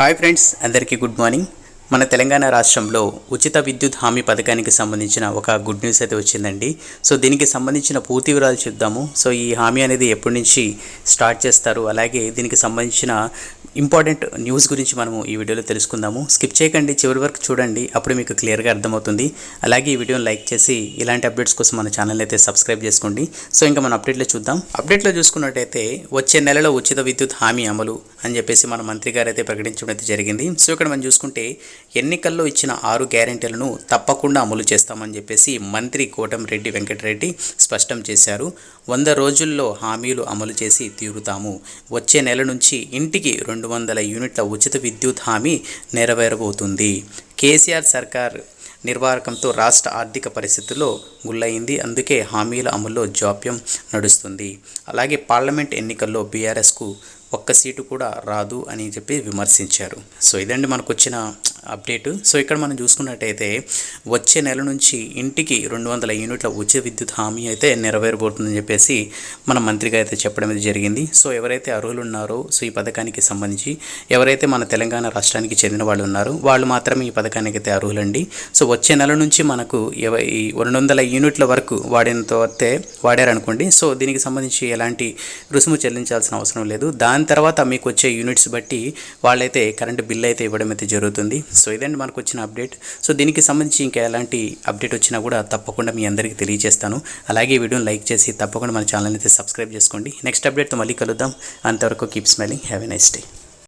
Hi friends అందరికీ good morning మన తెలంగాణ రాష్ట్రంలో ఉచిత విద్యుత్ హామీ పథకానికి సంబంధించిన ఒక గుడ్ న్యూస్ అయితే వచ్చిందండి. సో దీనికి సంబంధించిన పూర్తి వివరాలు చూద్దాము సో ఈ హామీ అనేది ఎప్పటి నుంచి స్టార్ట్ చేస్తారు? అలాగే దీనికి సంబంధించిన ఇంపార్టెంట్ న్యూస్ గురించి మనము ఈ వీడియోలో తెలుసుకుందాము. స్కిప్ చేయకండి చివరి వరకు చూడండి. అప్పుడు మీకు క్లియర్గా అర్థమవుతుంది. అలాగే ఈ వీడియోని లైక్ చేసి ఇలాంటి అప్డేట్స్ కోసం మన ఛానల్ అయితే సబ్స్క్రైబ్ చేసుకోండి. సో ఇంకా మన అప్డేట్లో చూద్దాం. అప్డేట్లో చూసుకున్నట్టయితే వచ్చే నెలలో ఉచిత విద్యుత్ హామీ అమలు అని చెప్పేసి మన మంత్రి గారు అయితే ప్రకటించడం అయితే జరిగింది. సో ఇక్కడ మనం చూసుకుంటే ఎన్నికల్లో ఇచ్చిన ఆరు గ్యారెంటీలను తప్పకుండా అమలు చేస్తామని చెప్పేసి మంత్రి కోటంరెడ్డి వెంకటరెడ్డి స్పష్టం చేశారు. వంద రోజుల్లో హామీలు అమలు చేసి తీరుతాము. వచ్చే నెల నుంచి ఇంటికి రెండు రెండు వందల యూనిట్ల ఉచిత విద్యుత్ హామీ నెరవేరబోతుంది. కేసీఆర్ సర్కార్ నిర్వాహకంతో రాష్ట్ర ఆర్థిక పరిస్థితుల్లో గుల్లయింది. అందుకే హామీల అమల్లో జాప్యం నడుస్తుంది. అలాగే పార్లమెంట్ ఎన్నికల్లో బీఆర్ఎస్కు ఒక్క సీటు కూడా రాదు అని చెప్పి విమర్శించారు. సో ఇదండి మనకు వచ్చిన అప్డేట్. సో ఇక్కడ మనం చూసుకున్నట్టయితే వచ్చే నెల నుంచి ఇంటికి రెండు వందల యూనిట్ల ఉచిత విద్యుత్ హామీ అయితే నెరవేరబోతుందని చెప్పేసి మన మంత్రిగా అయితే చెప్పడం అయితే జరిగింది. సో ఎవరైతే అర్హులు ఉన్నారో సో ఈ పథకానికి సంబంధించి ఎవరైతే మన తెలంగాణ రాష్ట్రానికి చెందిన వాళ్ళు ఉన్నారో వాళ్ళు మాత్రమే ఈ పథకానికి అయితే అర్హులండి. సో వచ్చే నెల నుంచి మనకు ఎవ ఈ రెండు వందల యూనిట్ల వరకు వాడిన అయితే వాడారనుకోండి. సో దీనికి సంబంధించి ఎలాంటి రుసుము చెల్లించాల్సిన అవసరం లేదు. దాని తర్వాత మీకు వచ్చే యూనిట్స్ బట్టి వాళ్ళైతే కరెంటు బిల్ అయితే ఇవ్వడం అయితే జరుగుతుంది. సో ఇదండి మనకు వచ్చిన అప్డేట్. సో దీనికి సంబంధించి ఇంకా ఎలాంటి అప్డేట్ వచ్చినా కూడా తప్పకుండా మీ అందరికీ తెలియజేస్తాను. అలాగే వీడియోని లైక్ చేసి తప్పకుండా మన ఛానల్ అయితే సబ్స్క్రైబ్ చేసుకోండి. నెక్స్ట్ అప్డేట్తో మళ్ళీ కలుద్దాం. అంతవరకు keep smiling. Have a nice day.